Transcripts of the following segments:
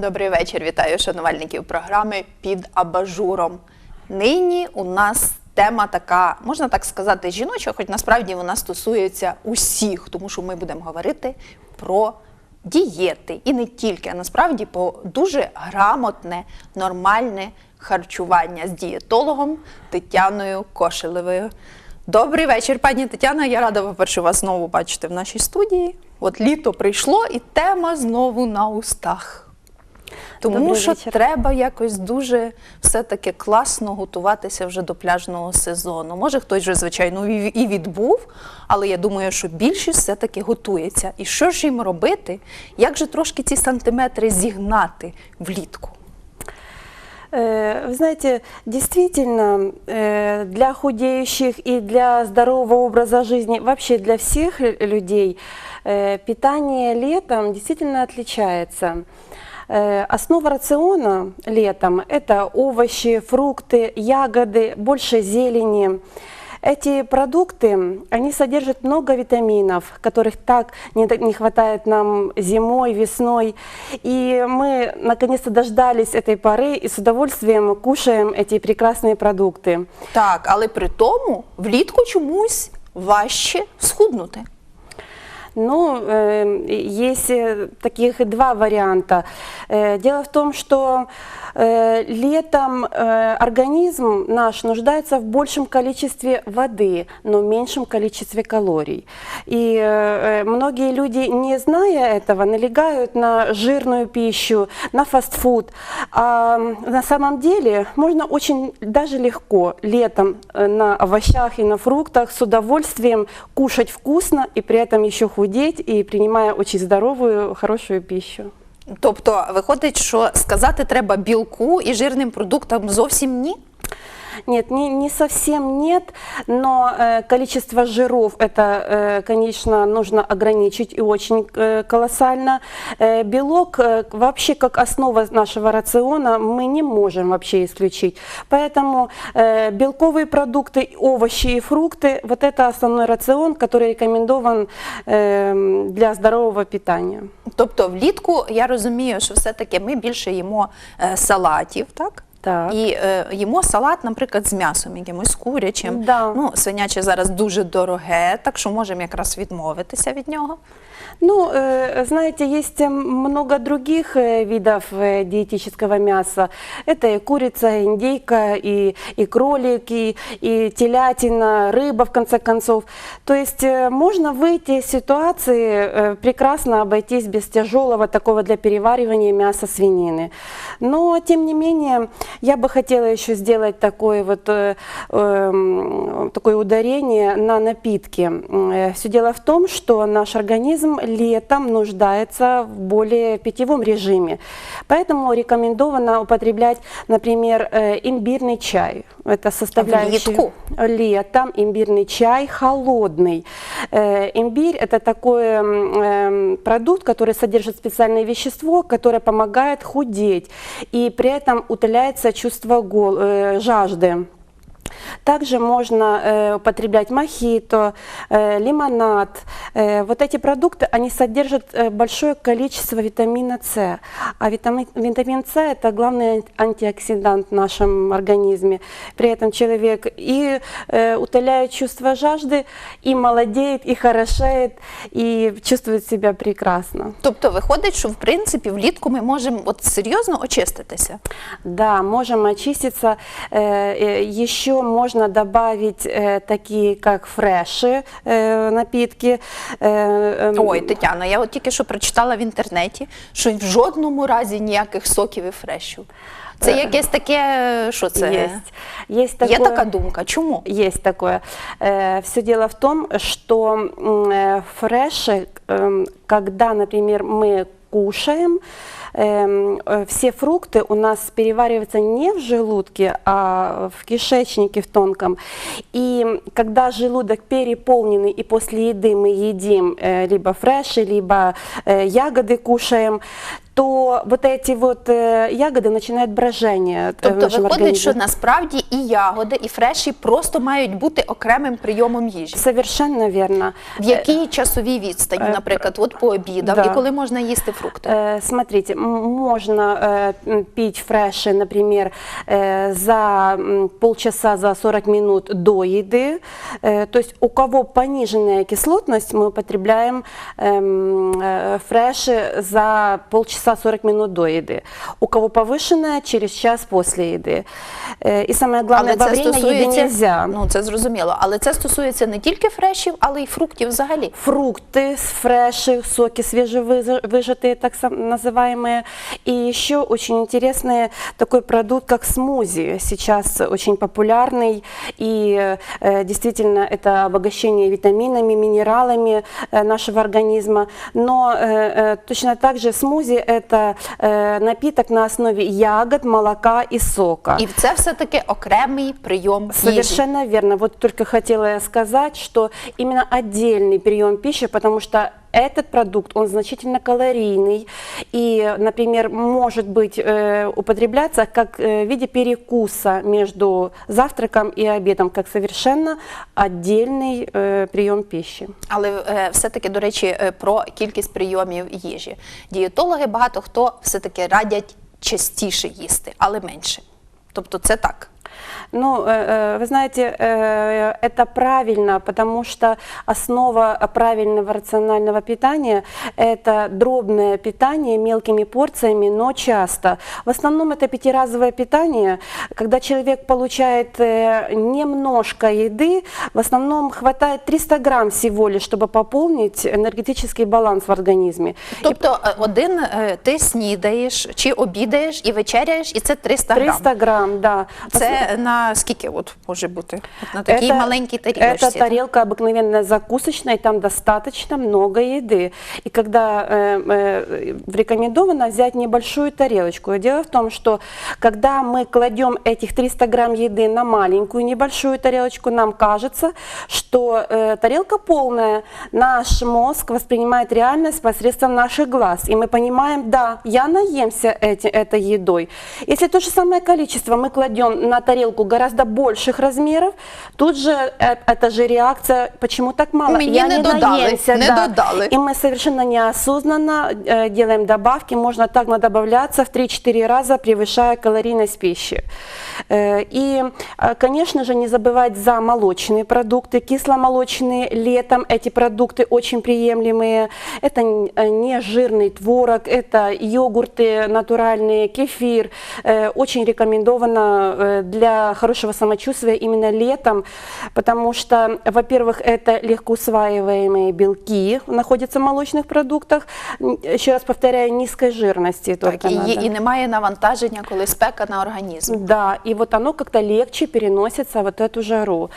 Добрий вечір. Вітаю шанувальників програми під абажуром. Нині у нас тема така, можна так сказати, жіноча, хоч насправді вона стосується усіх, тому що ми будемо говорити про дієти і не тільки, а насправді про дуже грамотне, нормальне харчування з дієтологом Тетяною Кошелевою. Добрий вечір, пані Тетяна. Я рада, по-перше, вас знову бачити в нашій студії. От літо прийшло, і тема знову на устах. Тому Добрий що вечір. треба якось дуже все-таки класно готуватися вже до пляжного сезону. Може, хтось вже, звичайно, і і відбув, але я думаю, що більшість все-таки готується. І що ж їм робити? Як же трошки ці сантиметри зігнати влітку? Э, Вы знаете, действительно, э, для худеющих и для здорового образа жизни, вообще для всех лю- людей, э, питание летом действительно отличается. Э, Основа рациона летом – это овощи, фрукты, ягоды, больше зелени. Эти продукты, они содержат много витаминов, которых так не, хватает нам зимой, весной. И мы наконец-то дождались этой поры и с удовольствием кушаем эти прекрасные продукты. Так, але при тому влітку чомусь важче схуднути. Ну, э, есть э, таких два варианта. Э, Дело в том, что э, летом организм наш нуждается в большем количестве воды, но меньшем количестве калорий. И многие люди, не зная этого, налегают на жирную пищу, на фастфуд. А на самом деле можно очень даже легко летом на овощах и на фруктах с удовольствием кушать вкусно и при этом еще худеть и принимая очень здоровую, хорошую пищу. Тобто, виходить, що сказати треба білку і жирним продуктам зовсім ні? Нет, не, не совсем нет, но э, количество жиров это, э, конечно, нужно ограничить и очень э, колоссально. Э, белок э, вообще как основа нашего рациона мы не можем вообще исключить. Поэтому э, белковые продукты, овощи и фрукты, вот это основной рацион, который рекомендован э, для здорового питания. Тобто, влітку я розумію, що все-таки ми більше їмо е, салатів, так? Так. І е, їмо салат, наприклад, з м'ясом, якимось курячим. Да. Ну, свиняче зараз дуже дороге, так що можемо якраз відмовитися від нього. Ну, э, знаете, есть э, много других э, видов э, диетического мяса. Это и курица, и индейка, и, и кролик, и, и телятина, рыба, в конце концов. То есть э, можно выйти из ситуации, э, прекрасно обойтись без тяжелого такого для переваривания мяса свинины. Но, тем не менее, я бы хотела еще сделать такое вот э, эм, такое ударение на напитки. Все дело в том, что наш организм летом нуждается в более питьевом режиме. Поэтому рекомендовано употреблять, например, э, имбирный чай. Это составляющая... Летом имбирный чай холодный. Э, Имбирь – это такой эм, продукт, который содержит специальное вещество, которое помогает худеть. И при этом утоляется чувство э, жажды. Также можно э, употреблять мохито, э, лимонад. Э, вот эти продукты, они содержат э, большое количество витамина С. А витамин, витамин С – это главный антиоксидант в нашем организме. При этом человек и э, утоляет чувство жажды, и молодеет, и хорошеет, и чувствует себя прекрасно. Тобто, виходить, що в принципі влітку ми можемо от серйозно очиститися. Да, можем очиститься. Э, э, Еще можно добавить э, такие, как фреши, э, напитки. Э, эм, Ой, Тетяна, я от тільки що прочитала в інтернеті, що в жодному разі ніяких соків і фрешів. Це якесь таке, що це? Есть. Есть Є такое... така думка. Чому? Есть такое. Все дело в том, что м, э, фреши, эм, когда, например, мы кушаем, эм, э, все фрукты у нас перевариваются не в желудке, а в кишечнике в тонком. И когда желудок переполненный, и после еды мы едим э, либо фреши, либо э, ягоды кушаем, то то вот эти вот э, ягоды начинают брожение э, в Тобто нашем виходить, организме. що насправді і ягоди, і фреші просто мають бути окремим прийомом їжі. Совершенно верно. В якій часовій відстані, е, наприклад, от по обідам, да. і коли можна їсти фрукти? Э, Смотрите, м- можно э, м, пить фреши, например, э, за м, полчаса, за 40 минут до еды. Э, То есть у кого пониженная кислотность, мы употребляем эм, э, фреши за полчаса 40 минут до еды. У кого повышенная, через час после еды. Э, И самое главное, во время еды нельзя. ну це зрозуміло, але це стосується не тільки фрешів, але й фруктів взагалі. фрукты, фреши, соки свежевыжатые, так сам- называемые. И еще очень интересный такой продукт, как смузи. Сейчас очень популярный. И э, действительно это обогащение витаминами, минералами э, нашего организма. Но э, э, точно так же смузи – это э, напиток на основе ягод, молока и сока. І це все-таки окремий прийом їжі. Совершенно верно. Вот только хотела я сказать, что именно отдельный прием пищи, потому что этот продукт, он значительно калорийный и, например, может быть э, употребляться как э, в виде перекуса между завтраком и обедом, как совершенно отдельный э, прием пищи. Але е, все-таки, до речі, е, про кількість прийомів їжі. Дієтологи багато хто все-таки радять частіше їсти, але менше. Тобто це так. Ну, э, э, вы знаете, э, это правильно, потому что основа правильного рационального питания – это дробное питание мелкими порциями, но часто. В основном это пятиразовое питание, когда человек получает э, немножко еды, в основном хватает 300 грамм всего лишь, чтобы пополнить энергетический баланс в организме. Тобто е, один е, ти снідаєш чи обідаєш і вечеряєш, і це 300 грам. 300 грамм, да. Це на скільки от може бути? От на такій маленькій тарілочці. Это тарелка обыкновенная закусочная, и там достаточно много еды. И когда э, э, рекомендовано взять небольшую тарелочку. И дело в том, что когда мы кладем этих 300 грамм еды на маленькую небольшую тарелочку, нам кажется, что э, тарелка полная. Наш мозг воспринимает реальность посредством наших глаз. И мы понимаем, да, я наемся эти, этой едой. Если то же самое количество мы кладем на тарелку гораздо больших размеров, тут же э, это же реакция, почему так мало? Мне я не не, додали, наемся, не да. додали. И мы совершенно неосознанно э, делаем добавки, можно так надобавляться в 3-4 раза, превышая калорийность пищи. Э, и, конечно же, не забывать за молочные продукты, кисломолочные. Летом эти продукты очень приемлемые. Это не жирный творог, это йогурты натуральные, кефир. Очень рекомендовано э, для хорошего самочувствия именно летом, потому что, во-первых, это легко усваиваемые белки находятся в молочных продуктах. Н- Еще раз повторяю, низкой жирности только Так, і, надо. є- і немає навантаження, коли спека на організм. Да, и вот оно как-то легче переносится вот эту жару.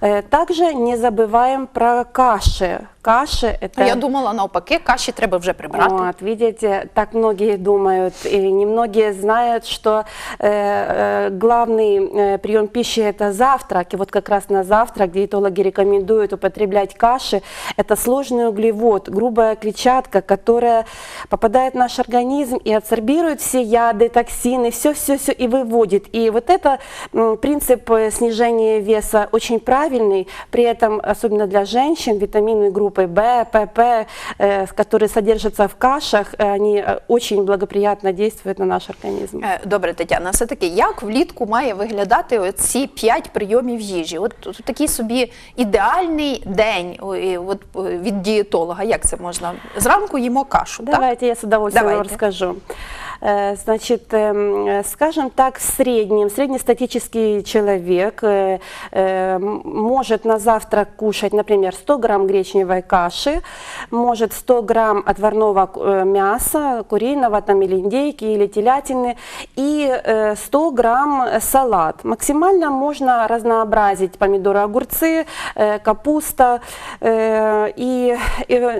Э, Также не забываем про каши. Каши это... Я думала, навпаки, каші треба вже прибрати. Вот, видите, так многие думают, и немногие знают, что э, э, главный э, прием пищи это завтрак. И вот как раз на завтрак диетологи рекомендуют употреблять каши. Это сложный углевод, грубая клетчатка, которая попадает в наш организм и абсорбирует все яды, токсины, все-все-все и выводит. И вот это м, принцип э, снижения веса очень правильный. При этом, особенно для женщин, витамины группы В, ПП, э, которые содержатся в кашах, э, они э, очень благоприятно действуют на наш организм. Е, Добре, Тетяна, все-таки як влітку має виглядати ці п'ять прийомів їжі? От, от такий собі ідеальний день о, і от, е, від дієтолога. Як це можна? Зранку їмо кашу, так? Давайте я с удовольствием вам Давайте. расскажу. Э, Значит, эм, э, скажем так, в среднем, среднестатический человек э, э, может на завтрак кушать, например, 100 грамм гречневой каши, может 100 грамм отварного э, мяса, куриного там, или индейки, или телятины, и э, 100 грамм салат. Максимально можно разнообразить помидоры, огурцы, э, капуста, э, и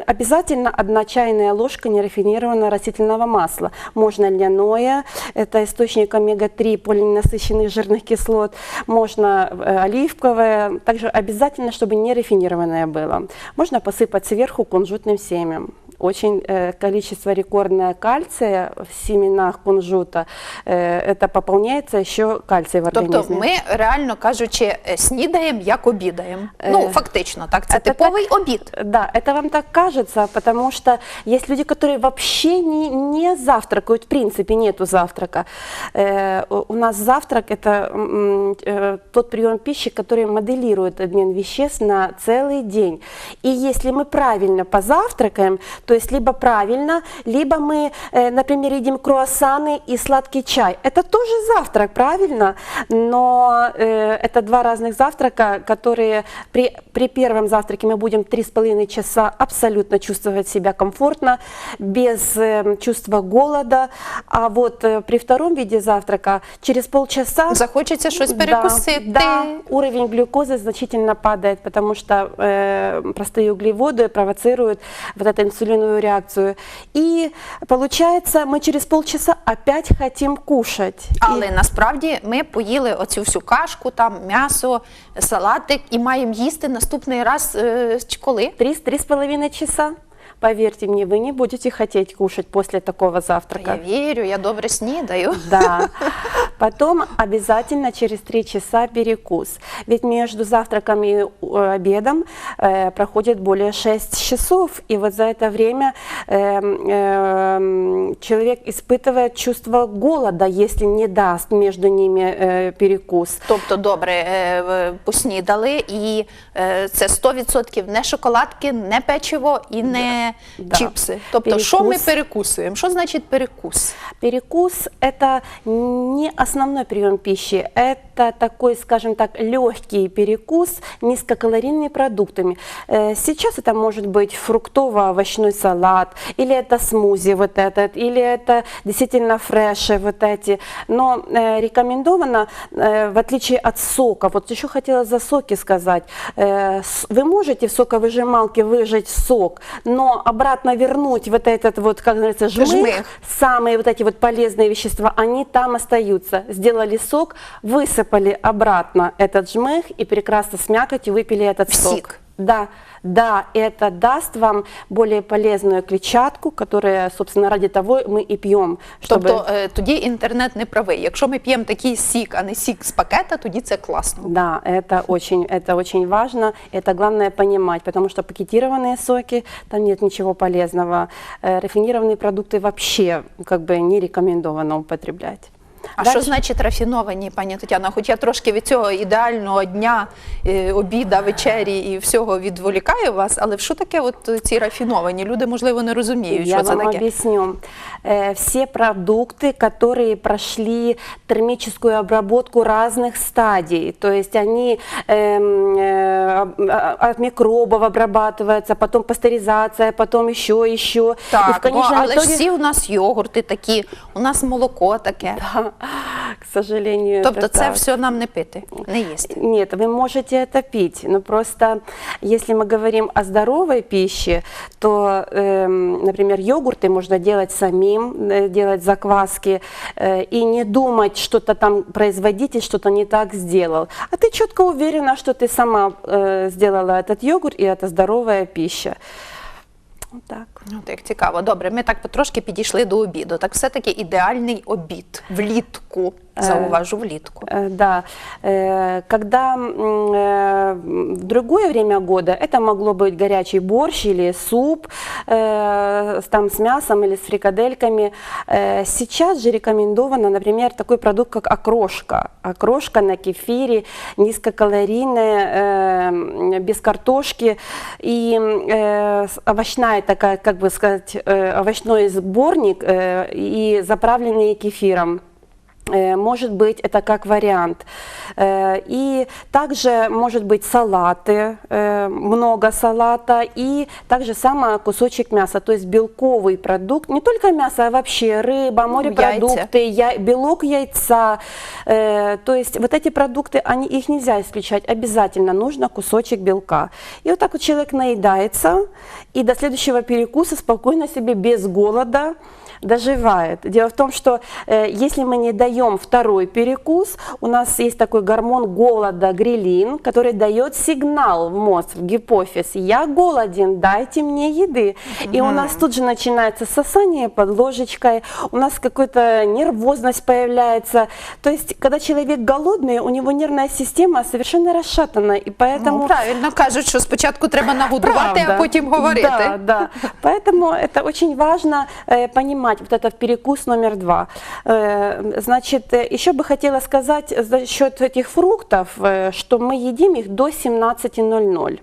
обязательно одна чайная ложка нерафинированного растительного масла. Можно льняное, это источник омега-3 полиненасыщенных жирных кислот, можно э, оливковое, также обязательно, чтобы не рафинированное было. Можно посыпать сверху кунжутным семем очень э, количество рекордное кальция в семенах кунжута. Э, это пополняется еще кальций в организме. Тобто ми, реально кажучи, е, снідаємо, як обідаємо. Ну, Е, фактично, так, це это типовий обід. Да, это вам так кажется, потому что есть люди, которые вообще не, не завтракают, в принципе нету завтрака. Э, у- у нас завтрак это м, э, тот прием пищи, который моделирует обмен веществ на целый день. И если мы правильно позавтракаем, то есть либо правильно, либо мы, э, например, едим круассаны и сладкий чай. Это тоже завтрак, правильно? Но э, это два разных завтрака, которые при, при первом завтраке мы будем 3,5 часа абсолютно чувствовать себя комфортно, без э, чувства голода. А вот при втором виде завтрака через полчаса Захочеться щось да, перекусити. Да, уровень глюкозы значительно падает, потому что э, простые углеводы провоцируют вот эту инсулиновую реакцию. І виходить, ми через полчаса опять хотим кушать. Але Але насправді ми поїли оцю всю кашку, там м'ясо, салатик і маємо їсти наступний раз е, коли? Три, три з половиною часа. Поверьте мне, вы не будете хотеть кушать после такого Та завтрака. Я вірю, я добре снідаю. Да. Потом обязательно через три часа перекус. Ведь между завтраком и э, обедом э, проходит более 6 часов. И вот за это время эм, эм, человек испытывает чувство голода, если не даст между ними э, перекус. Тобто, добре, е, в- поснідали, і е, це 100% не шоколадки, не печиво і не Да. чіпси. Тобто, що ми Перекус. перекусуємо? Що значить перекус? Перекус – это не основной прием пищи, это такой, скажем так, легкий перекус низкокалорийными продуктами. Э, Сейчас это может быть фруктово-овощной салат, или это смузи вот этот, или это действительно фреши вот эти. Но э, рекомендовано, э, в отличие от сока, вот еще хотела за соки сказать, вы можете в соковыжималке выжать сок, но обратно вернуть вот этот вот, как говорится, жмых, Жмых. самые вот эти вот полезные вещества, они там остаются. Сделали сок, высыпали обратно этот жмых и прекрасно с мякотью выпили этот В сок. сик. Да, да, это даст вам более полезную клетчатку, которая, собственно, ради того мы и пьем, чтобы... Тобто е, тоді інтернет не правий. Якщо ми п'ємо такий сік, а не сік з пакета, тоді це класно. Да, это очень, это очень важно. Это главное понимать, потому что пакетированные соки, там нет ничего полезного. Э, Рафинированные продукты вообще как бы не рекомендовано употреблять. А Дальше- що значить рафіновані, пані Тетяна? Хоч я трошки від цього ідеального дня, е, обіда, вечері і всього відволікаю вас, але що таке от ці рафіновані? Люди, можливо, не розуміють, Я що це вам таке. объясню. Э, Все продукты, которые прошли термическую обработку разных стадий, то есть они эм, э, об- а- от микробов обрабатываются, потом пастеризация, потом еще, еще. И в Так, ну, конечном але ж итоге- всі у нас йогурти такі, у нас молоко таке. к сожалению, Тобто это це так. все нам не пити, не їсти. Нет, вы можете это пить, но просто если мы говорим о здоровой пище, то, эм, например, йогурты можно делать самим, э, делать закваски э, и не думать, что-то там производитель что-то не так сделал. А ты четко уверена, что ты сама э, сделала этот йогурт, и это здоровая пища. Вот так. Ну, так цікаво. Добре, ми так потрошки підійшли до обіду. Так все-таки ідеальний обід влітку. Зауважу влітку. Э, Да, Э, когда м, э, в другое время года это могло быть горячий борщ или суп э, с- там с мясом или с фрикадельками. Э, Сейчас же рекомендовано, например, такой продукт, как окрошка. Окрошка на кефире, низкокалорийная, э, без картошки и э, с- овощная такая, как бы сказать, э, овощной сборник э, и заправленный кефиром. Э, Может быть, это как вариант. Э, И также может быть салаты, э, много салата и также самое кусочек мяса, то есть белковый продукт, не только мясо, а вообще рыба, морепродукты, я- белок яйца. То есть вот эти продукты, они, их нельзя исключать, обязательно нужно кусочек белка. И вот так вот человек наедается и до следующего перекуса спокойно себе без голода доживает. Дело в том, что э, если мы не даем второй перекус, у нас есть такой гормон голода, грелин, который дает сигнал в мозг, в гипофиз. Я голоден, дайте мне еды. И у нас тут же начинается сосание под ложечкой, у нас какая-то нервозность появляется. То есть, когда человек голодный, у него нервная система совершенно расшатана, и поэтому... Ну, правильно кажуть, що спочатку треба нагодувати, а потім говорити. Да, да. Поэтому это очень важно э, понимать, вот этот перекус номер два. Э, значит, э, еще бы хотела сказать за счет этих фруктов, э, что мы едим их до 17.00.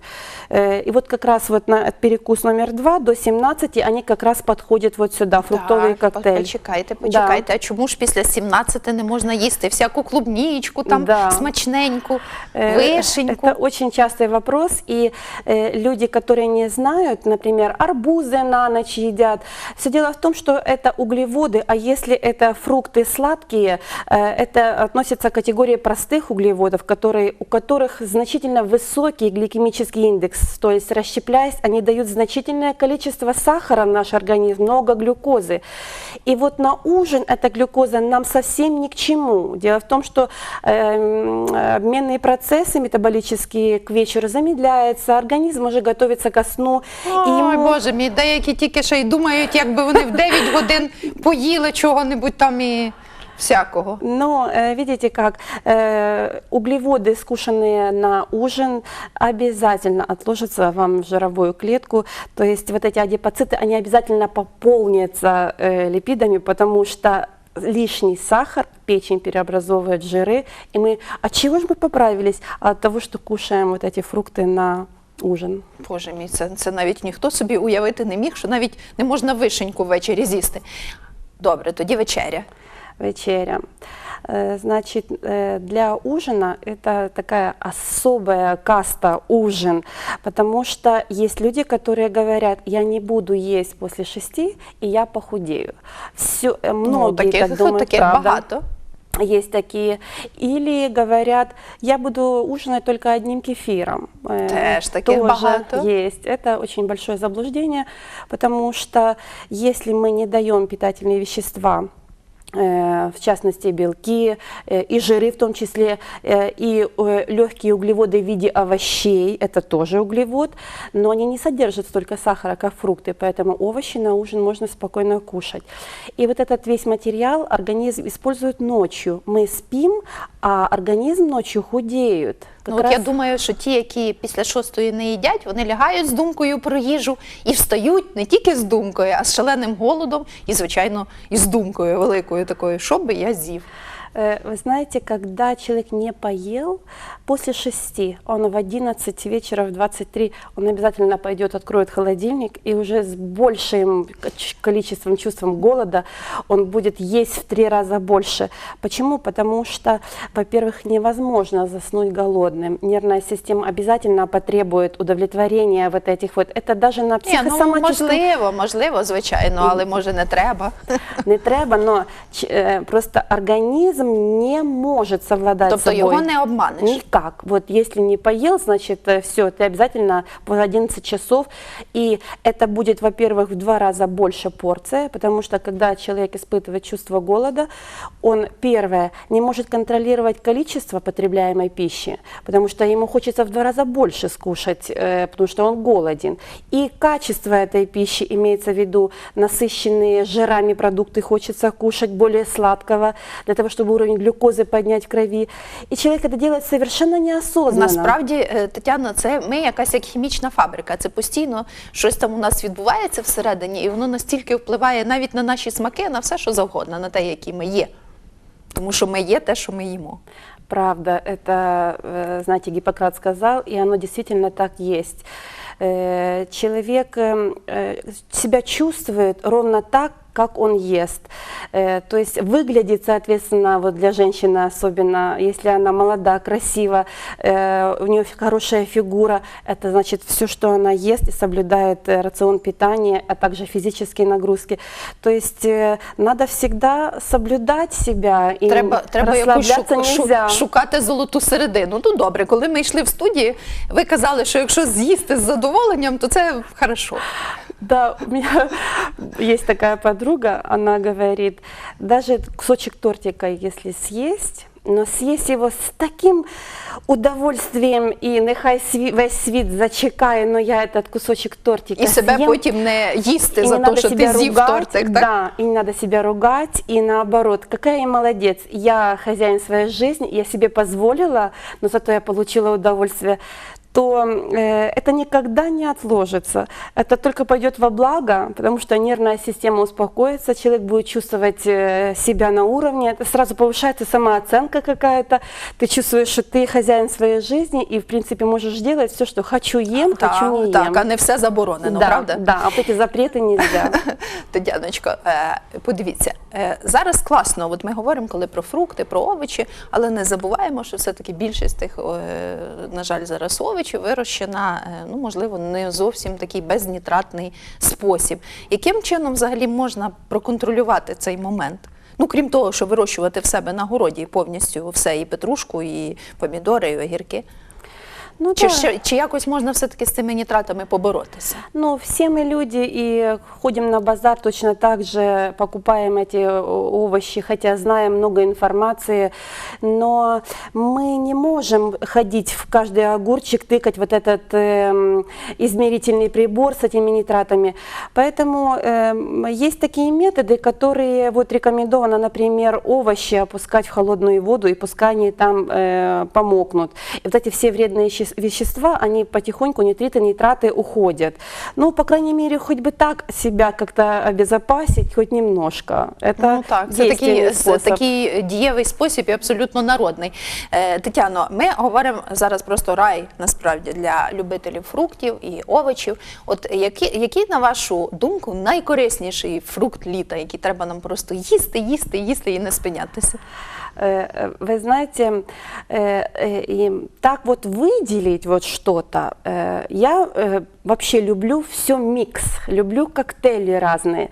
Э, и вот как раз вот на перекус номер два до 17 они как раз подходят вот сюда, фруктовый Так, коктейль. Почекайте, почекайте. А чому ж після 17 не можна їсти всяку клубнічку, там Да. смачненьку, Э, вишеньку? Это очень частый вопрос, и э, люди, которые не знают, например, арбузы на ночь едят. Все дело в том, что это углеводы, а если это фрукты сладкие, э, это относится к категории простых углеводов, которые, у которых значительно высокий гликемический индекс, то есть расщепляясь, они дают значительное количество сахара в наш организм, много глюкозы. И вот на ужин эта глюкоза нам совсем ни к чему. Дело в том, что эм, обменные процессы метаболические к вечеру замедляются, организм уже готовится ко сну. и Ой, ему- Боже мій, деякі тільки ще й думають, якби вони в 9 годин поїли чого-небудь там і всякого. Э, видите как, э, углеводы, скушенные на ужин, обязательно отложатся вам в жировую клетку. То есть вот эти адипоциты, они обязательно пополнятся э, липидами, потому что лишний сахар печень преобразовывает в жиры. И мы, от чего же мы поправились? От того, что кушаем вот эти фрукты на ужин. Боже мій, це, це навіть ніхто собі уявити не міг, що навіть не можна вишеньку ввечері з'їсти. Добре, тоді вечеря. вечеря. Э, Значит, э, для ужина это такая особая каста ужин, потому что есть люди, которые говорят, я не буду есть после шести, и я похудею. Все, Ну, многие таких, так думают, таких правда. багато. Есть такие. Или говорят, я буду ужинать только одним кефиром. Э, Теж таких тоже багато. Есть. Это очень большое заблуждение, потому что если мы не даем питательные вещества, в частности белки э, и жиры в том числе, э, и легкие углеводы в виде овощей, это тоже углевод, но они не содержат столько сахара, как фрукты, поэтому овощи на ужин можно спокойно кушать. И вот этот весь материал организм использует ночью. Мы спим, а организм ночью худеет. Ну, от я думаю, що ті, які після шостої не їдять, вони лягають з думкою про їжу і встають не тільки з думкою, а з шаленим голодом і, звичайно, і з думкою великою такою, що би я з'їв. Э, Вы знаете, когда человек не поел, после 6, он в 11 вечера, в 23, он обязательно пойдет, откроет холодильник и уже с большим количеством, чувством голода он будет есть в три раза больше. Почему? Потому что, во-первых, невозможно заснуть голодным. Нервная система обязательно потребует удовлетворения вот этих вот. Это даже на Ні, ну психосоматическом можливо, можливо, звичайно, але може не треба. не треба, но ч- е, организм не может совладать Тобто собой. його не обманеш. Никак. Вот если не поел, значит, все, ты обязательно по 11 часов. И это будет, во-первых, в два раза больше порция, потому что когда человек испытывает чувство голода, он, первое, не может контролировать количество потребляемой пищи, потому что ему хочется в два раза больше скушать, э, потому что он голоден. И качество этой пищи, имеется в виду насыщенные жирами продукты, хочется кушать более сладкого, для того, чтобы уровень глюкозы поднять в крови. И человек это делает совершенно неосознанно. Насправді, е, Тетяна, це ми якась як хімічна фабрика. Це постійно щось там у нас відбувається всередині, і воно настільки впливає навіть на наші смаки, на все, що завгодно, на те, які ми є. Тому що ми є те, що ми їмо. Правда, это, э, знаете, Гиппократ сказал, и оно действительно так есть. Э, Человек э, э, себя чувствует ровно так, как он ест. Э, То есть выглядит, соответственно, вот для женщины особенно, если она молода, красива, э, у нее хорошая фигура, это значит все, что она ест и соблюдает э, рацион питания, а также физические нагрузки. То есть э, надо всегда соблюдать себя и Треба, треба якусь расслабляться шук- шу- нельзя. шукати золоту середину. Ну добре, коли ми йшли в студії, ви казали, що якщо з'їсти з задоволенням, то це хорошо. Да, у меня есть такая подруга, она говорит, даже кусочек тортика, если съесть, но съесть его с таким удовольствием і нехай сві- весь світ зачекає, но я этот кусочек тортика І себе съем. потім не їсти И за не те, надо що ти себя з'їв ругать, тортик, так? Да, и не надо себя ругать, и наоборот, какая я молодец, я хозяин своей жизни, я себе позволила, но зато я получила удовольствие, то э, это никогда не отложится. Это только пойдет во благо, потому что нервная система успокоится, человек будет чувствовать э, себя на уровне, это сразу повышается самооценка какая-то, ты чувствуешь, что ты хозяин своей жизни и, в принципе, можешь делать все, что хочу ем, хочу не ем. так, а не все заборонено, да, правда? да, а вот эти запреты нельзя. Тетяночко, е, подивіться, е, зараз класно. От ми говоримо коли про фрукти, про овочі, але не забуваємо, що все-таки більшість тих, е, на жаль, зараз овочів вирощена, е, ну можливо, не зовсім такий безнітратний спосіб. Яким чином взагалі можна проконтролювати цей момент? Ну, крім того, що вирощувати в себе на городі повністю все, і петрушку, і помідори, і огірки. Ну, Чи, да. ще, чи якось можна все-таки з цими нітратами поборотися? Ну, все мы люди и ходим на базар точно так же, покупаем эти э, овощи, хотя знаем много информации, но мы не можем ходить в каждый огурчик, тыкать вот этот эм, измерительный прибор с этими нитратами. Поэтому эм, есть такие методы, которые вот рекомендовано, например, овощи опускать в холодную воду и пускай они там э, помокнут. И вот эти все вредные вещес- вещества, они потихоньку, нитриты, нитраты уходят. Ну, по крайней мере, хоть бы так себя как-то обезопасить, хоть немножко. Это Ну так, це такий, действенный с- способ. такий дієвий спосіб і абсолютно народний. Е, Тетяно, ми говоримо зараз просто рай насправді для любителів фруктів і овочів. От які, який, на вашу думку, найкорисніший фрукт літа, який треба нам просто їсти, їсти, їсти і не спинятися? Э, э, Вы знаете, э, э, и так вот выделить вот что-то, э, я э, вообще люблю все микс, люблю коктейли разные.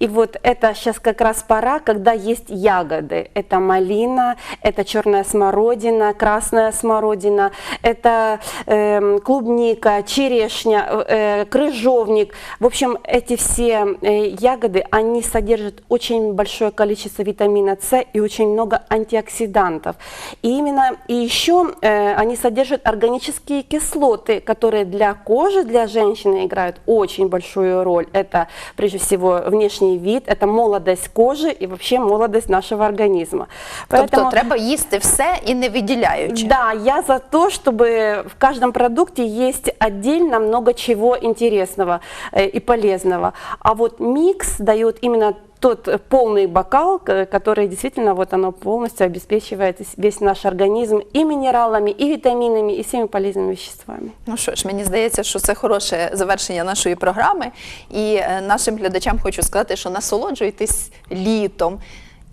И вот это сейчас как раз пора, когда есть ягоды. Это малина, это черная смородина, красная смородина, это эм, клубника, черешня, э, крыжовник. В общем, эти все э, ягоды, они содержат очень большое количество витамина С и очень много антиоксидантов. И именно и еще э, они содержат органические кислоты, которые для кожи, для женщины играют очень большую роль. Это прежде всего внешний вид, это молодость кожи и вообще молодость нашего организма. Тобто треба їсти все і не виділяючи. Да, я за то, чтобы в каждом продукте есть отдельно много чего интересного э, и полезного. А вот микс дает именно тот э, полный бокал, к- который действительно вот оно полностью обеспечивает весь- весь наш организм и минералами, и витаминами, и всеми полезными веществами. Ну що ж, мені здається, що це хороше завершення нашої програми. І е, нашим глядачам хочу сказати, що насолоджуйтесь літом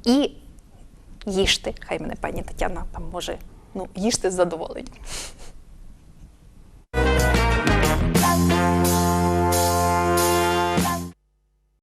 і їжте. Хай мене пані Тетяна там може ну, їжте з задоволенням.